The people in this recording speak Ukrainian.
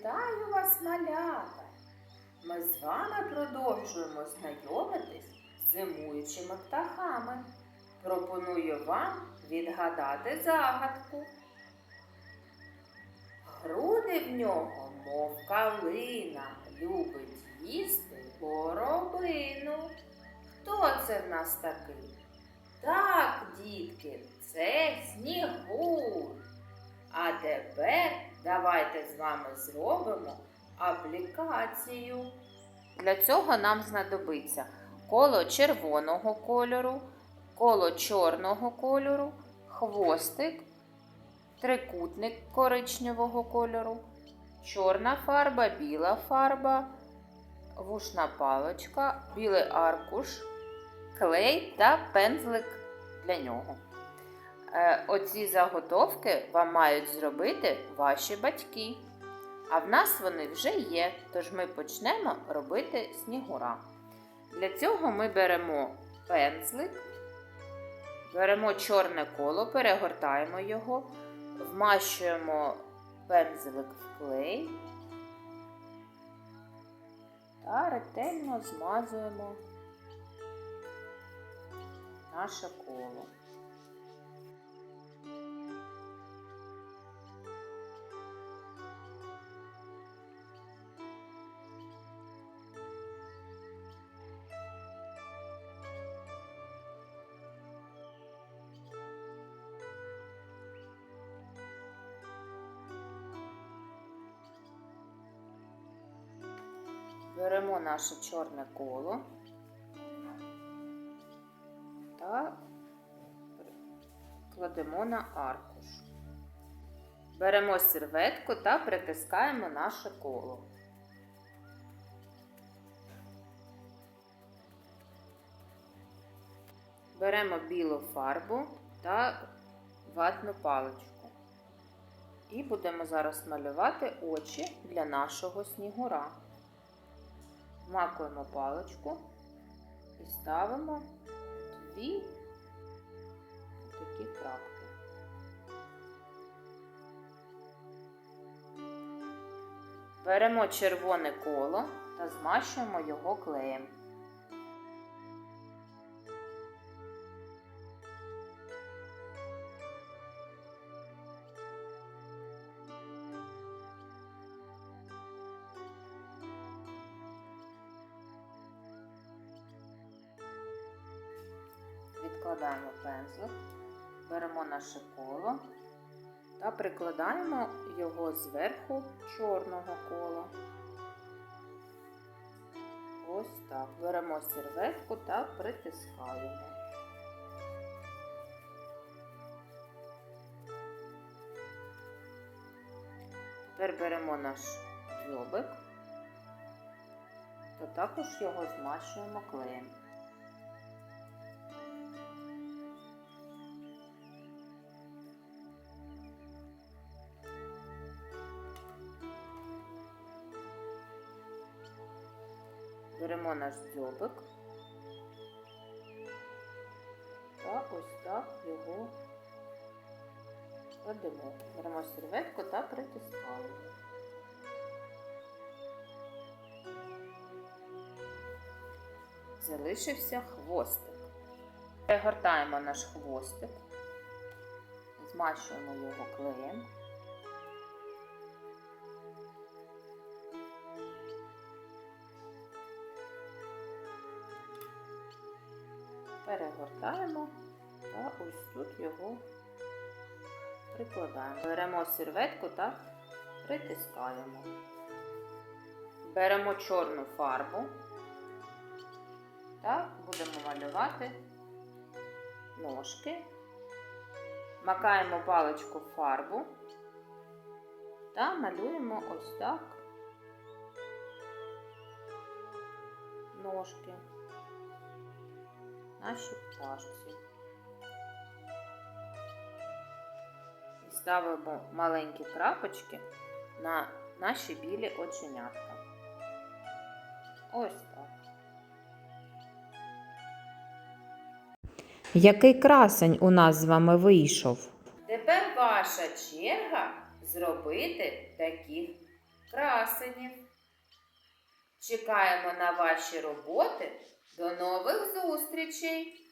Вітаю вас, малята! Ми з вами продовжуємо знайомитись з зимуючими птахами. Пропоную вам відгадати загадку. Груди в нього, мов калина, любить їсти горобину. Хто це в нас такий? Так, дітки, давайте з вами зробимо аплікацію. Для цього нам знадобиться коло червоного кольору, коло чорного кольору, хвостик, трикутник коричневого кольору, чорна фарба, біла фарба, вушна паличка, білий аркуш, клей та пензлик для нього. Е, Оці заготовки вам мають зробити ваші батьки. А в нас вони вже є, тож ми почнемо робити снігура. Для цього ми беремо пензлик, беремо чорне коло, перегортаємо його, вмащуємо пензлик в клей та ретельно змазуємо наше коло. Беремо наше чорне коло та кладемо на аркуш. Беремо серветку та притискаємо наше коло. Беремо білу фарбу та ватну паличку. І будемо зараз малювати очі для нашого снігура. Вмакуємо паличку і ставимо дві такі крапки. Беремо червоне коло та змащуємо його клеєм. Відкладаємо пензлик, беремо наше коло та прикладаємо його зверху чорного кола. Ось так. Беремо серветку та притискаємо. Тепер беремо наш дзьобик та також його змащуємо клеєм. Беремо наш дзьобик та ось так його кладемо. Беремо серветку та притискаємо. Залишився хвостик. Перегортаємо наш хвостик, змащуємо його клеєм. Перегортаємо та ось тут його прикладаємо. Беремо серветку та притискаємо. Беремо чорну фарбу та будемо малювати ножки. Макаємо паличку в фарбу та малюємо ось так ножки нашій пташці. І ставимо маленькі крапочки на наші білі оченятка. Ось так. Який красень у нас з вами вийшов? Тепер ваша черга зробити таких красенів. Чекаємо на ваші роботи. До нових зустрічей!